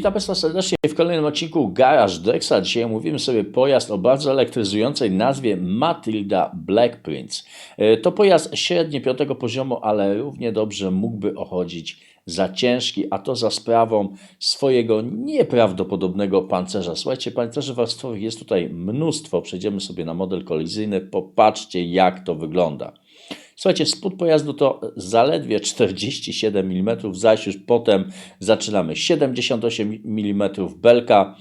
Witam Państwa serdecznie w kolejnym odcinku Garage Dexa. Dzisiaj mówimy sobie pojazd o bardzo elektryzującej nazwie Matilda Black Prince. E, To pojazd średnie piątego poziomu, ale równie dobrze mógłby ochodzić za ciężki, a to za sprawą swojego nieprawdopodobnego pancerza. Słuchajcie, pancerzy warstwowych jest tutaj mnóstwo. Przejdziemy sobie na model kolizyjny. Popatrzcie, jak to wygląda. Słuchajcie, spód pojazdu to zaledwie 47 mm, zaś już potem zaczynamy 78 mm belka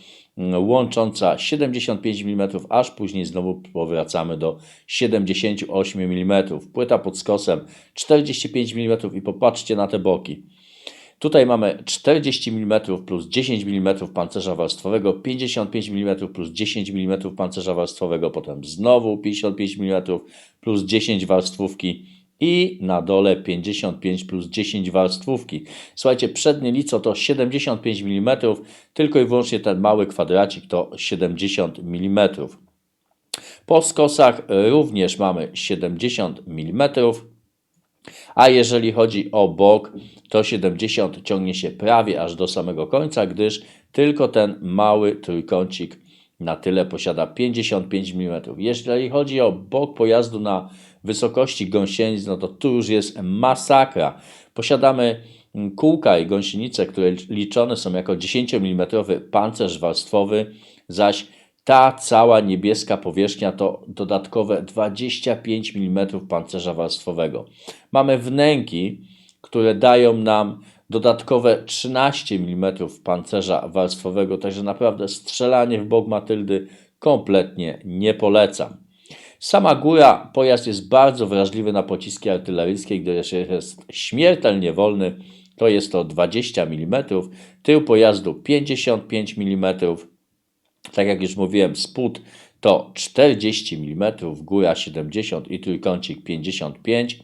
łącząca 75 mm, aż później znowu powracamy do 78 mm. Płyta pod skosem 45 mm i popatrzcie na te boki. Tutaj mamy 40 mm plus 10 mm pancerza warstwowego, 55 mm plus 10 mm pancerza warstwowego, potem znowu 55 mm plus 10 warstwówki i na dole 55 plus 10 warstwówki. Słuchajcie, przednie lico to 75 mm, tylko i wyłącznie ten mały kwadracik to 70 mm. Po skosach również mamy 70 mm. A jeżeli chodzi o bok, to 70 ciągnie się prawie aż do samego końca, gdyż tylko ten mały trójkącik na tyle posiada 55 mm. Jeżeli chodzi o bok pojazdu na wysokości gąsienic, no to tu już jest masakra. Posiadamy kółka i gąsienice, które liczone są jako 10 mm pancerz warstwowy, zaś ta cała niebieska powierzchnia to dodatkowe 25 mm pancerza warstwowego. Mamy wnęki, które dają nam dodatkowe 13 mm pancerza warstwowego, także naprawdę strzelanie w bok Matyldy kompletnie nie polecam. Sama góra, pojazd jest bardzo wrażliwy na pociski artyleryjskie, gdyż jest śmiertelnie wolny, to jest to 20 mm, tył pojazdu 55 mm, tak jak już mówiłem, spód to 40 mm, góra 70 i trójkącik 55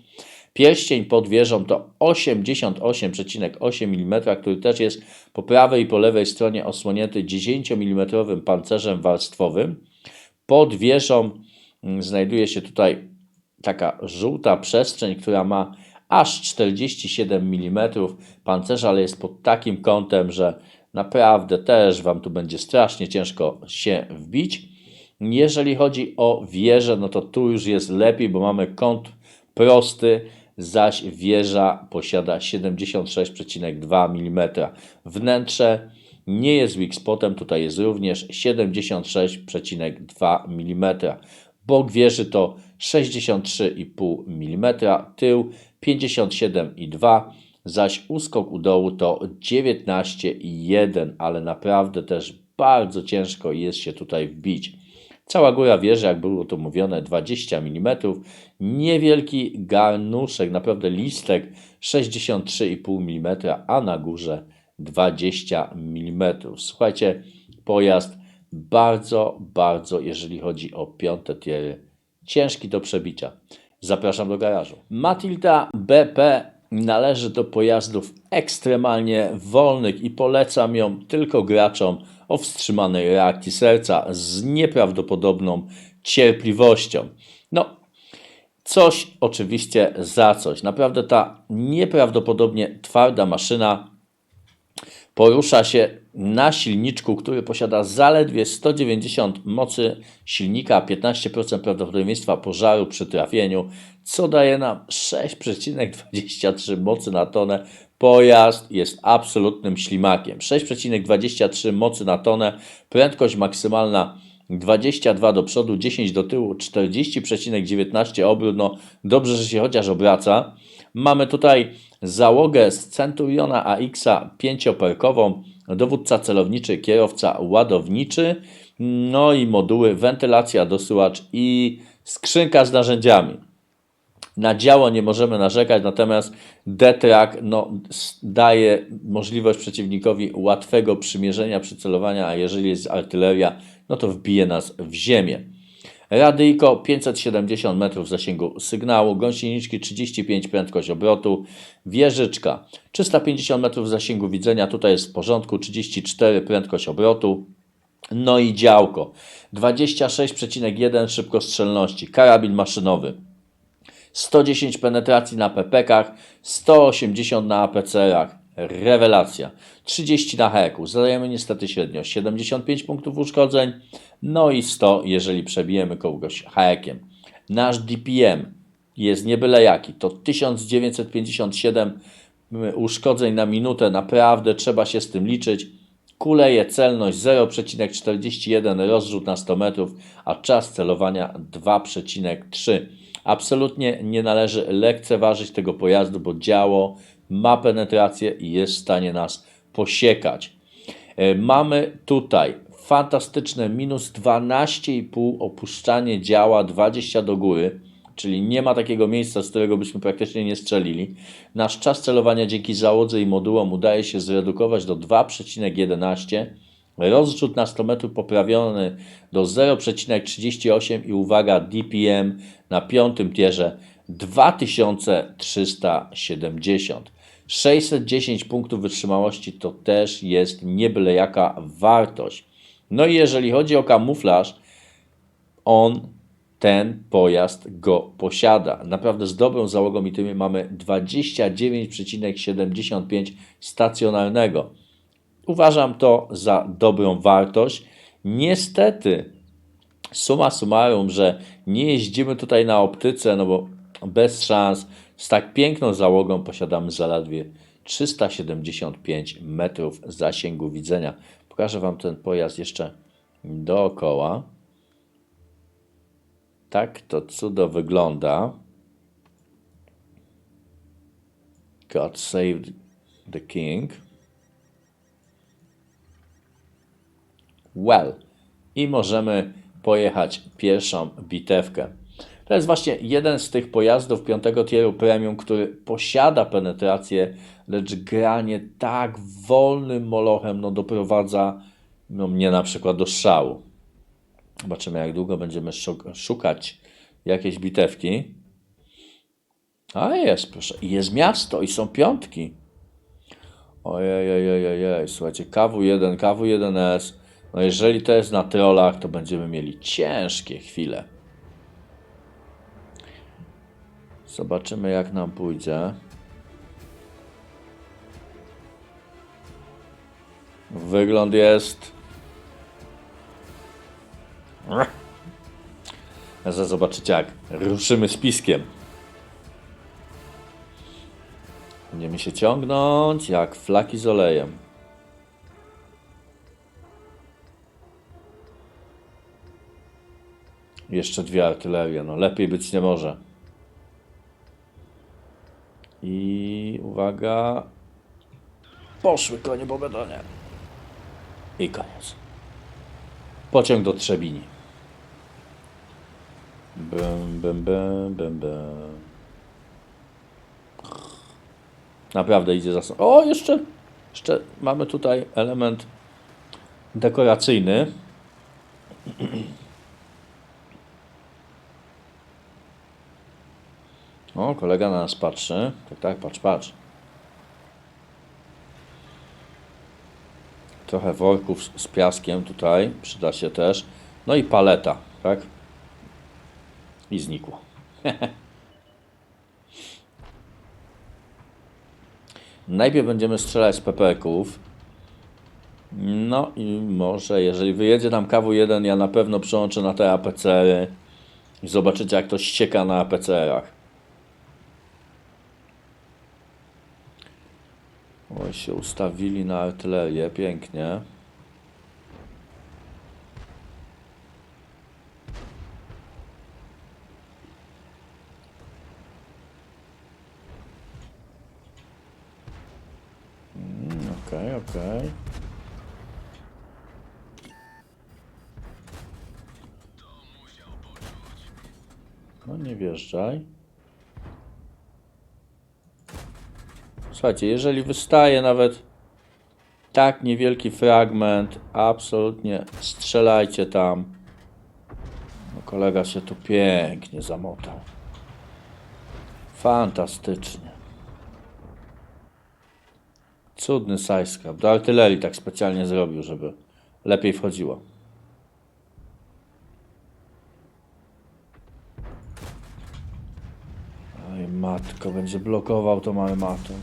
Pierścień pod wieżą to 88,8 mm, który też jest po prawej i po lewej stronie osłonięty 10 mm pancerzem warstwowym. Pod wieżą mm, znajduje się tutaj taka żółta przestrzeń, która ma aż 47 mm pancerza, ale jest pod takim kątem, że naprawdę też Wam tu będzie strasznie ciężko się wbić. Jeżeli chodzi o wieżę, no to tu już jest lepiej, bo mamy kąt prosty, zaś wieża posiada 76,2 mm. Wnętrze nie jest weak spotem, tutaj jest również 76,2 mm. Bok wieży to 63,5 mm, tył 57,2 zaś uskok u dołu to 19,1, ale naprawdę też bardzo ciężko jest się tutaj wbić. Cała góra wieży, jak było to mówione, 20 mm. Niewielki garnuszek, naprawdę listek 63,5 mm, a na górze 20 mm. Słuchajcie, pojazd bardzo, bardzo, jeżeli chodzi o piąte tiery, ciężki do przebicia. Zapraszam do garażu. Matilda BP należy do pojazdów ekstremalnie wolnych i polecam ją tylko graczom o wstrzymanej reakcji serca z nieprawdopodobną cierpliwością. No, coś oczywiście za coś. Naprawdę ta nieprawdopodobnie twarda maszyna porusza się na silniczku, który posiada zaledwie 190 mocy silnika, 15% prawdopodobieństwa pożaru przy trafieniu, co daje nam 6,23 mocy na tonę. Pojazd jest absolutnym ślimakiem. 6,23 mocy na tonę, prędkość maksymalna 22 do przodu, 10 do tyłu, 40,19 obrót. No dobrze, że się chociaż obraca. Mamy tutaj załogę z Centuriona AX-a pięcioperkową, dowódca celowniczy, kierowca ładowniczy, no i moduły wentylacja, dosyłacz i skrzynka z narzędziami. Na działo nie możemy narzekać, natomiast D-Track no, daje możliwość przeciwnikowi łatwego przymierzenia, przycelowania, a jeżeli jest artyleria, no to wbije nas w ziemię. Radyjko 570 metrów zasięgu sygnału, gąsieniczki 35 prędkość obrotu, wieżyczka 350 metrów zasięgu widzenia, tutaj jest w porządku, 34 prędkość obrotu, no i działko 26,1 szybkostrzelności, karabin maszynowy 110 penetracji na PPK-ach, 180 na APCR-ach, rewelacja. 30 na heku, zadajemy niestety średnio 75 punktów uszkodzeń, no i 100, jeżeli przebijemy kogoś hekiem. Nasz DPM jest nie byle jaki, to 1957 uszkodzeń na minutę, naprawdę trzeba się z tym liczyć. Kuleje celność 0,41, rozrzut na 100 metrów, a czas celowania 2,3. Absolutnie nie należy lekceważyć tego pojazdu, bo działo ma penetrację i jest w stanie nas posiekać. E, Mamy tutaj fantastyczne minus 12,5 opuszczanie działa 20 do góry, czyli nie ma takiego miejsca, z którego byśmy praktycznie nie strzelili. Nasz czas celowania dzięki załodze i modułom udaje się zredukować do 2,11. Rozrzut na 100 metrów poprawiony do 0,38 i uwaga, DPM na piątym tierze 2370. 610 punktów wytrzymałości to też jest nie byle jaka wartość. No i jeżeli chodzi o kamuflaż, on, ten pojazd go posiada. Naprawdę z dobrą załogą i tymi mamy 29,75 stacjonarnego. Uważam to za dobrą wartość. Niestety, suma summarum, że nie jeździmy tutaj na optyce, no bo bez szans, z tak piękną załogą posiadamy zaledwie 375 metrów zasięgu widzenia. Pokażę Wam ten pojazd jeszcze dookoła. Tak to cudo wygląda. God save the king. Well. I możemy pojechać pierwszą bitewkę. To jest właśnie jeden z tych pojazdów piątego tieru premium, który posiada penetrację, lecz granie tak wolnym molochem no, doprowadza no, mnie na przykład do szału. Zobaczymy, jak długo będziemy szuk- szukać jakiejś bitewki. A jest, proszę. Jest miasto, i są piątki. Ojej, ojej, ojej. słuchajcie, KW1, KW1S. No jeżeli to jest na trollach, to będziemy mieli ciężkie chwile. Zobaczymy, jak nam pójdzie. Wygląd jest. Zaraz zobaczycie, jak ruszymy z piskiem. Będziemy się ciągnąć jak flaki z olejem. Jeszcze dwie artylerie, no lepiej być nie może. I uwaga. Poszły konie po betonie. I koniec. Pociąg do Trzebini. Bum, bum, bum, bum, bum. Naprawdę idzie za sobą. O, jeszcze, jeszcze mamy tutaj element dekoracyjny. O, kolega na nas patrzy. Tak, tak, patrz, patrz. Trochę worków z- piaskiem tutaj przyda się też. No i paleta, tak? I znikło. Najpierw będziemy strzelać z pepeków. No i może, jeżeli wyjedzie nam KW1, ja na pewno przełączę na te APCR-y i zobaczycie, jak to ścieka na APCR-ach. Oj, się ustawili na artylerię, pięknie. Mm, Okej, okej. No nie wjeżdżaj. Słuchajcie, jeżeli wystaje nawet tak niewielki fragment, absolutnie strzelajcie tam. No, kolega się tu pięknie zamotał. Fantastycznie. Cudny sajskap. Do artylerii tak specjalnie zrobił, żeby lepiej wchodziło. Oj, matko, będzie blokował tą armatą.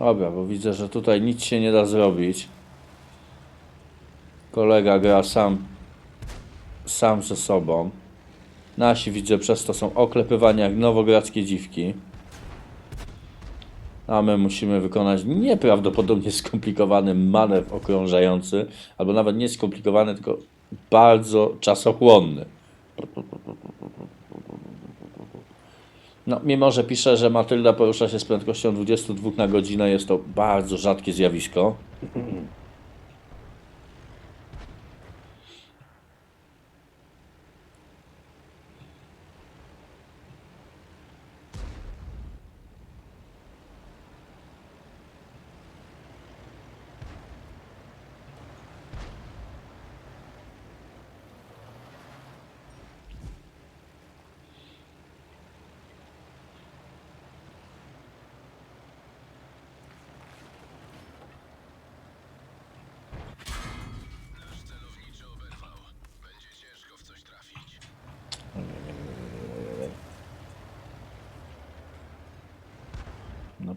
Dobra, bo widzę, że tutaj nic się nie da zrobić. Kolega gra sam, sam ze sobą. Nasi widzę przez to są oklepywania jak nowogradzkie dziwki. A my musimy wykonać nieprawdopodobnie skomplikowany manewr okrążający, albo nawet nie skomplikowany, tylko bardzo czasochłonny. No, mimo że pisze, że Matylda porusza się z prędkością 22 na godzinę, jest to bardzo rzadkie zjawisko.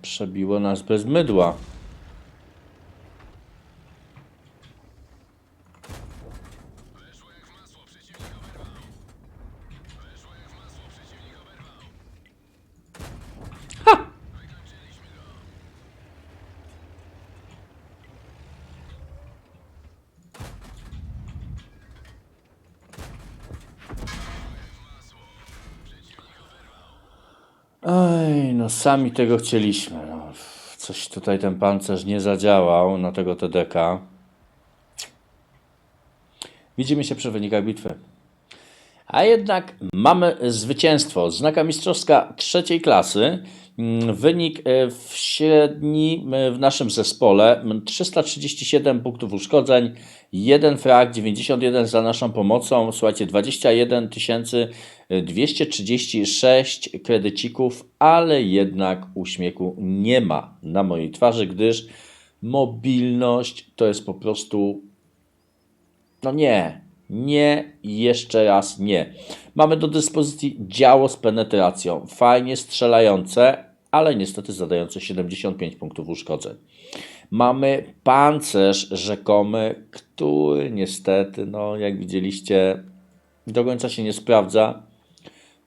przebiło nas bez mydła. Ej, no sami tego chcieliśmy. No, coś tutaj ten pancerz nie zadziałał na tego TDK. Widzimy się przy wynikach bitwy. A jednak mamy zwycięstwo. Znaka mistrzowska trzeciej klasy. Mm, Wynik e, w średni e, w naszym zespole mm, 337 punktów uszkodzeń, 1 frag, 91 za naszą pomocą. Słuchajcie, 21 236 kredycików, ale jednak uśmiechu nie ma na mojej twarzy, gdyż mobilność to jest po prostu no nie, nie, jeszcze raz nie. Mamy do dyspozycji działo z penetracją, fajnie strzelające, ale niestety zadające 75 punktów uszkodzeń. Mamy pancerz rzekomy, który niestety, no jak widzieliście, do końca się nie sprawdza.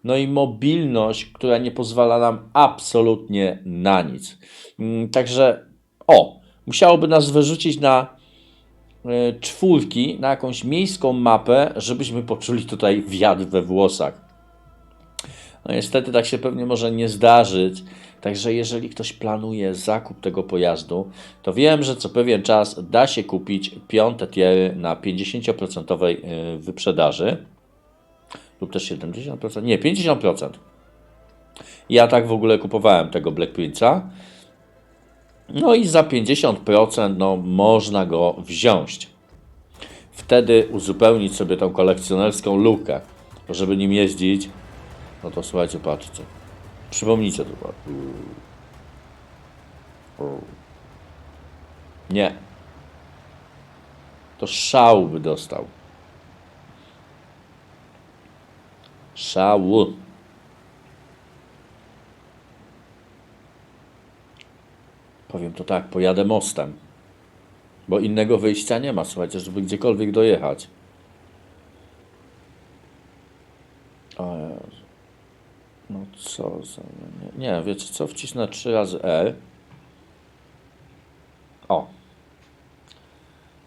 No i mobilność, która nie pozwala nam absolutnie na nic. Mm, Także, o, musiałoby nas wyrzucić na czwórki na jakąś miejską mapę, żebyśmy poczuli tutaj wiatr we włosach. No niestety tak się pewnie może nie zdarzyć. Także jeżeli ktoś planuje zakup tego pojazdu, to wiem, że co pewien czas da się kupić piąte tiery na 50% e, wyprzedaży lub też 70%, nie 50%. Ja tak w ogóle kupowałem tego Black Prince'a. No i za 50% no, można go wziąć. Wtedy uzupełnić sobie tą kolekcjonerską lukę, żeby nim jeździć. No to słuchajcie, patrzcie. Przypomnijcie to. Nie. To szał by dostał. Szału. Powiem to tak, pojadę mostem. Bo innego wyjścia nie ma, słuchajcie, żeby gdziekolwiek dojechać. O Jezu. No co za... Nie, nie wiecie co? Wcisnę trzy razy R. O.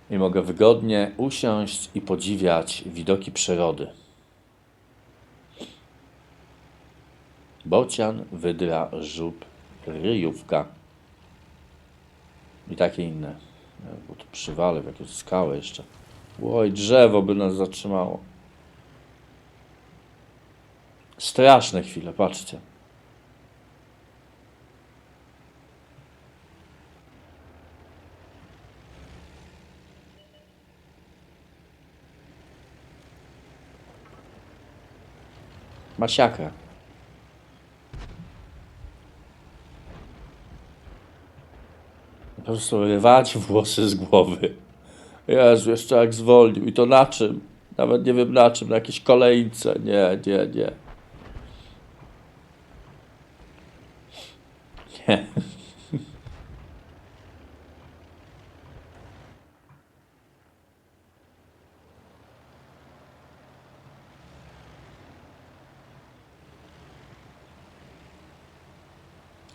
I mogę wygodnie usiąść i podziwiać widoki przyrody. Bocian, wydra, żub, ryjówka i takie inne. Ja, Bo tu przywalę w jakieś skały jeszcze. Oj, drzewo by nas zatrzymało. Straszne chwile, patrzcie. Masiakra. rozrywać włosy z głowy. Jezu, jeszcze jak zwolnił. I to na czym? Nawet nie wiem na czym, na jakiejś kolejce. Nie, nie, nie. Nie.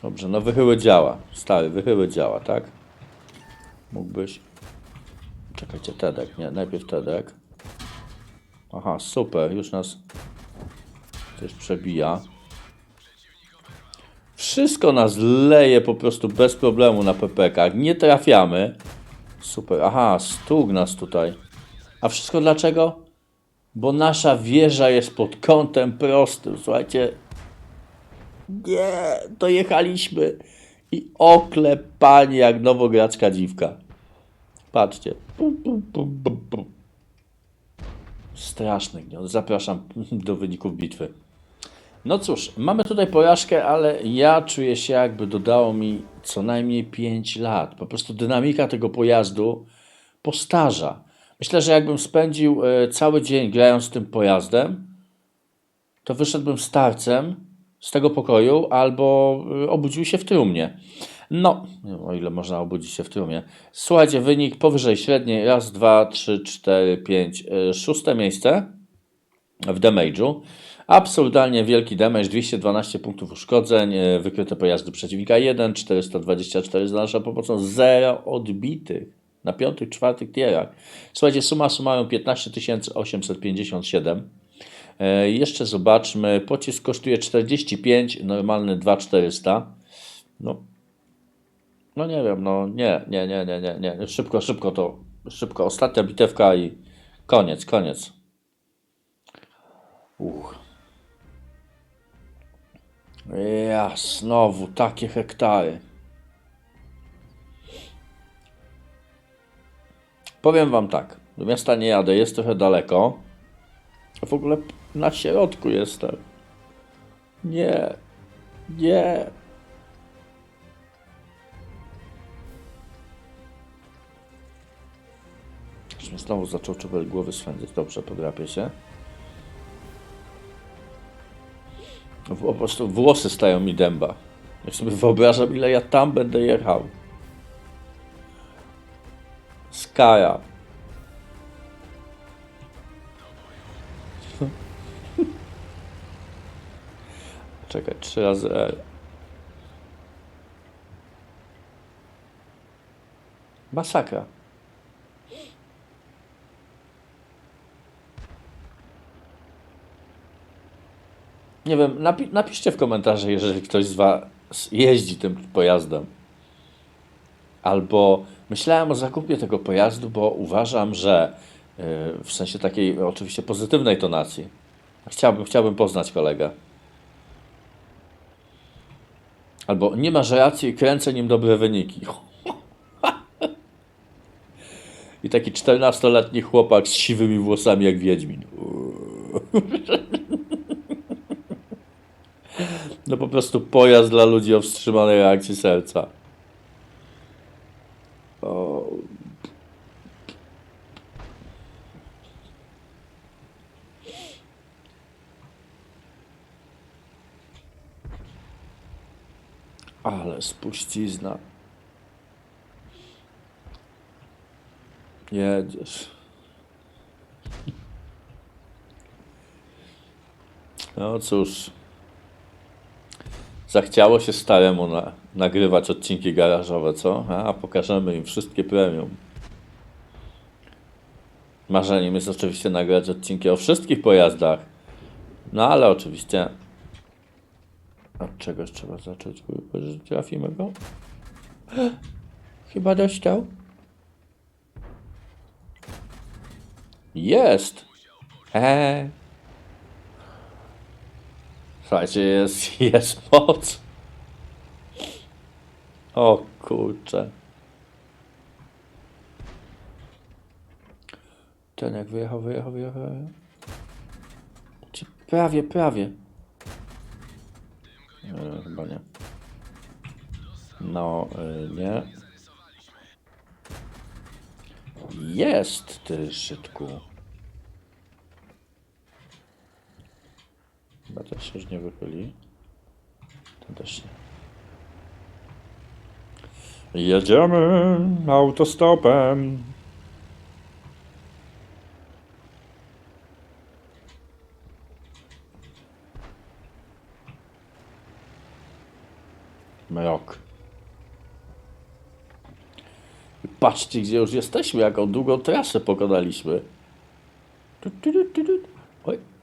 Dobrze, no wychyły działa. Stary, wychyły działa, tak? Mógłbyś... Czekajcie, Tedek, nie, najpierw Tedek. Aha, super, już nas coś przebija. Wszystko nas leje po prostu bez problemu na PPK. Nie trafiamy. Super, aha, stuk nas tutaj. A wszystko dlaczego? Bo nasza wieża jest pod kątem prostym. Słuchajcie, nie, dojechaliśmy i oklepanie jak nowogradzka dziwka. Patrzcie. Straszny gniot. Zapraszam do wyników bitwy. No cóż, mamy tutaj porażkę, ale ja czuję się jakby dodało mi co najmniej 5 lat. Po prostu dynamika tego pojazdu postarza. Myślę, że jakbym spędził e, cały dzień grając tym pojazdem, to wyszedłbym starcem z tego pokoju albo y, obudził się w trumnie. No, o ile można obudzić się w trumnie. Słuchajcie, wynik powyżej średniej. Raz, dwa, trzy, cztery, pięć, y, szóste miejsce w damage'u. Absurdalnie wielki damage, 212 punktów uszkodzeń, y, wykryte pojazdy przeciwnika 1, 424 z naszą pomocą, 0 odbitych na piątych, czwartych tierach. Słuchajcie, suma summarum 15 857. E, jeszcze zobaczmy. Pocisk kosztuje 45, normalny 2400. No, no nie wiem, no nie, nie, nie, nie, nie, nie. Szybko, szybko to, szybko. Ostatnia bitewka i koniec, koniec. Uch. Ja, znowu takie hektary. Powiem wam tak, do miasta nie jadę, jest trochę daleko. W ogóle na środku jestem. Nie. Nie. Już znowu zaczął czubel głowy swędzić. Dobrze, podrapię się. Po prostu włosy stają mi dęba. Jak sobie wyobrażam, ile ja tam będę jechał. Skara. Czekaj, 3 razy L. Masakra. Nie wiem, napi napiszcie w komentarzu, jeżeli ktoś z Was jeździ tym pojazdem. Albo myślałem o zakupie tego pojazdu, bo uważam, że yy, w sensie takiej oczywiście pozytywnej tonacji. Chciałbym, chciałbym poznać kolegę. Albo nie masz racji, kręcę nim dobre wyniki. I taki 14-letni chłopak z siwymi włosami jak Wiedźmin. No po prostu pojazd dla ludzi o wstrzymanej reakcji serca. O. Ale spuścizna. Jedziesz. No cóż. Zachciało się staremu na, nagrywać odcinki garażowe, co? A pokażemy im wszystkie premium. Marzeniem jest oczywiście nagrać odcinki o wszystkich pojazdach. No ale oczywiście od czegoś trzeba zacząć. Że Trafimy go? Chyba dostał. Jest! Eee. Słuchajcie, jest, jest moc. O kurczę. Ten jak wyjechał, wyjechał, wyjechał. prawie, prawie. E, chyba nie. No, e, nie. Jest, ty szybku. Chyba też się już nie wychyli. Ten też nie. Jedziemy autostopem. Rok. I Patrzcie, gdzie już jesteśmy, jaką długą trasę pokonaliśmy. Oj.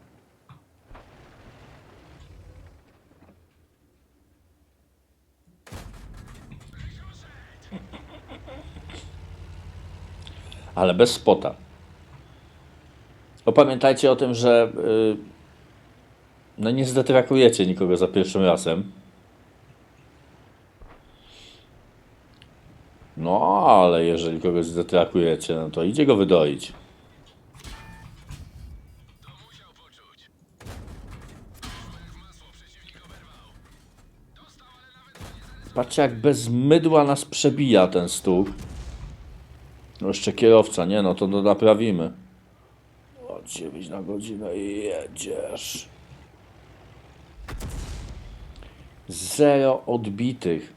Ale bez spota. Opamiętajcie o tym, że yy, no nie zdetrakujecie nikogo za pierwszym razem. No, ale jeżeli kogoś zdetrakujecie, no to idzie go wydoić. Patrzcie, jak bez mydła nas przebija ten stół. No jeszcze kierowca, nie no, to to naprawimy. O 9 na godzinę i jedziesz. Zero odbitych.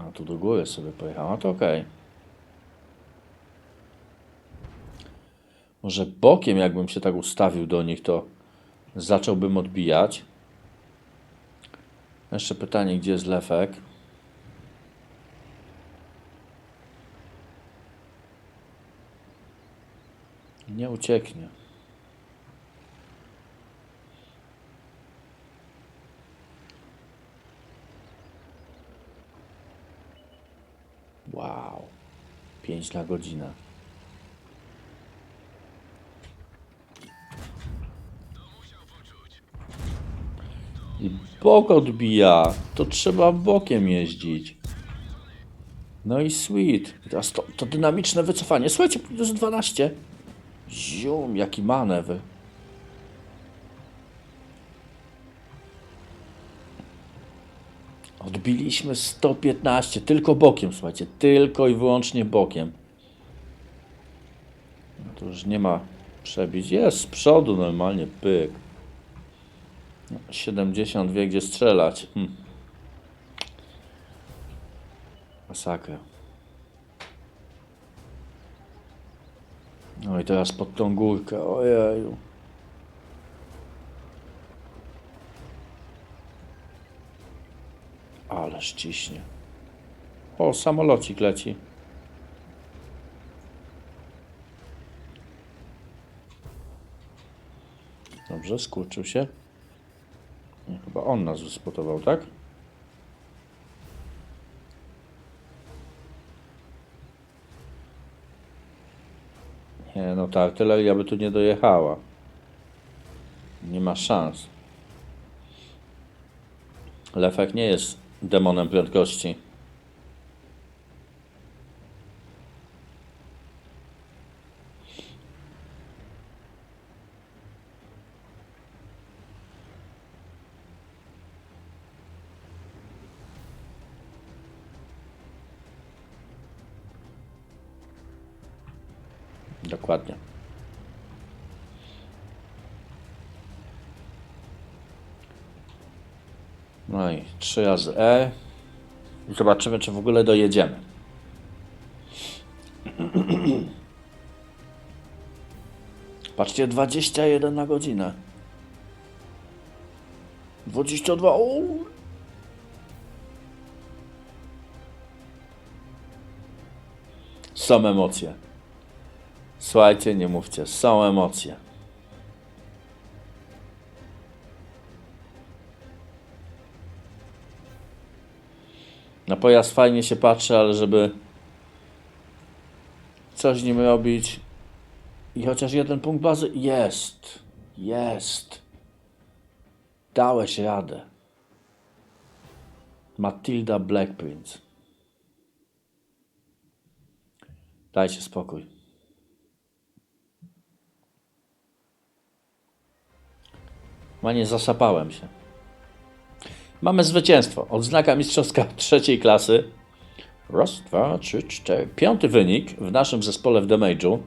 A tu do góry sobie pojechała, to okej. Może bokiem, jakbym się tak ustawił do nich, to zacząłbym odbijać. Jeszcze pytanie, gdzie jest lefek? Nie ucieknie. Wow. 5 na godzinę. I bok odbija. To trzeba bokiem jeździć. No i sweet. Teraz to, to dynamiczne wycofanie. Słuchajcie, plus 12. Zium, jaki manewr. Odbiliśmy 115, tylko bokiem, słuchajcie, tylko i wyłącznie bokiem. No to już nie ma przebić. Jest z przodu normalnie, pyk. No, 70 wie gdzie strzelać. Hm. Masakra. No i teraz pod tą górkę, ojeju. Ale ściśnie. O, samolocik leci. Dobrze, skurczył się. Chyba on nas spotował, tak? Nie, no ta artyleria by tu nie dojechała. Nie ma szans. Lefek nie jest demonem prędkości. Dokładnie. No i trzy razy E. Zobaczymy, czy w ogóle dojedziemy. Patrzcie, 21 na godzinę. 22. O! Są emocje. Słuchajcie, nie mówcie, są emocje. Na pojazd fajnie się patrzy, ale żeby coś nim robić i chociaż jeden punkt bazy jest, jest. Dałeś radę. Matilda Blackprince. Dajcie spokój. Ma nie zasapałem się. Mamy zwycięstwo. Odznaka mistrzowska trzeciej klasy. Raz, dwa, trzy, cztery. Piąty wynik w naszym zespole w damage'u.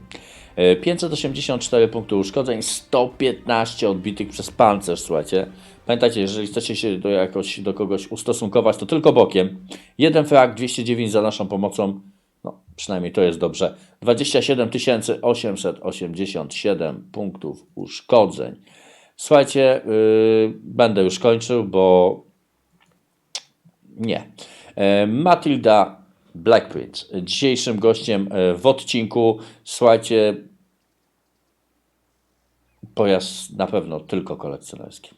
E, 584 punkty uszkodzeń, 115 odbitych przez pancerz, słuchajcie. Pamiętajcie, jeżeli chcecie się do, jakoś, do kogoś ustosunkować, to tylko bokiem. Jeden frag, 209 za naszą pomocą. No, przynajmniej to jest dobrze. 27 887 punktów uszkodzeń. Słuchajcie, yy, będę już kończył, bo nie. E, Matilda Black Prince, dzisiejszym gościem e, w odcinku. Słuchajcie, pojazd na pewno tylko kolekcjonerski.